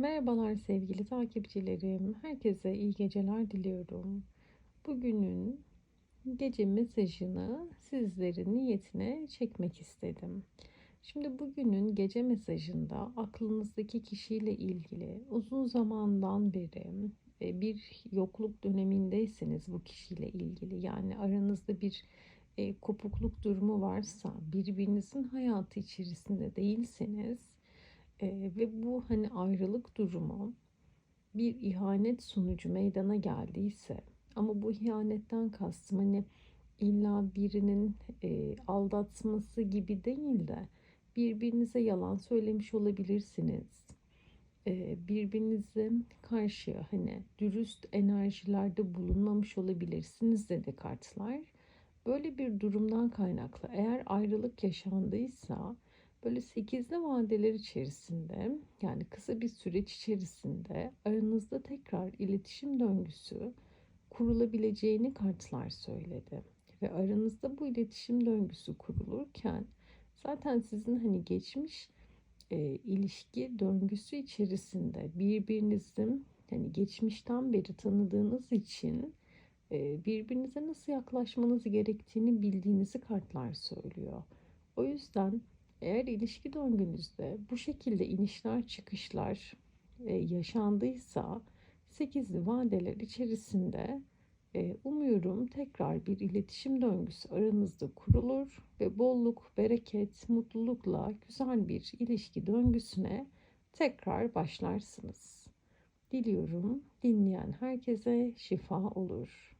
Merhabalar sevgili takipçilerim. Herkese iyi geceler diliyorum. Bugünün gece mesajını sizlerin niyetine çekmek istedim. Şimdi bugünün gece mesajında aklınızdaki kişiyle ilgili uzun zamandan beri e, bir yokluk dönemindeyseniz bu kişiyle ilgili yani aranızda bir e, kopukluk durumu varsa birbirinizin hayatı içerisinde değilseniz Eee, ve bu hani ayrılık durumu bir ihanet sonucu meydana geldiyse ama bu ihanetten kastım hani illa birinin eee, aldatması gibi değil de birbirinize yalan söylemiş olabilirsiniz. Eee, birbirinize karşı hani dürüst enerjilerde bulunmamış olabilirsiniz dedi kartlar. Böyle bir durumdan kaynaklı eğer ayrılık yaşandıysa Böyle sekizli vadeler içerisinde yani kısa bir süreç içerisinde aranızda tekrar iletişim döngüsü kurulabileceğini kartlar söyledi. Ve aranızda bu iletişim döngüsü kurulurken zaten sizin hani geçmiş e, ilişki döngüsü içerisinde birbirinizin hani geçmişten beri tanıdığınız için e, birbirinize nasıl yaklaşmanız gerektiğini bildiğinizi kartlar söylüyor. O yüzden eğer ilişki döngünüzde bu şekilde inişler çıkışlar e, yaşandıysa 8'li vadeler içerisinde e, umuyorum tekrar bir iletişim döngüsü aranızda kurulur ve bolluk, bereket, mutlulukla güzel bir ilişki döngüsüne tekrar başlarsınız. Diliyorum dinleyen herkese şifa olur.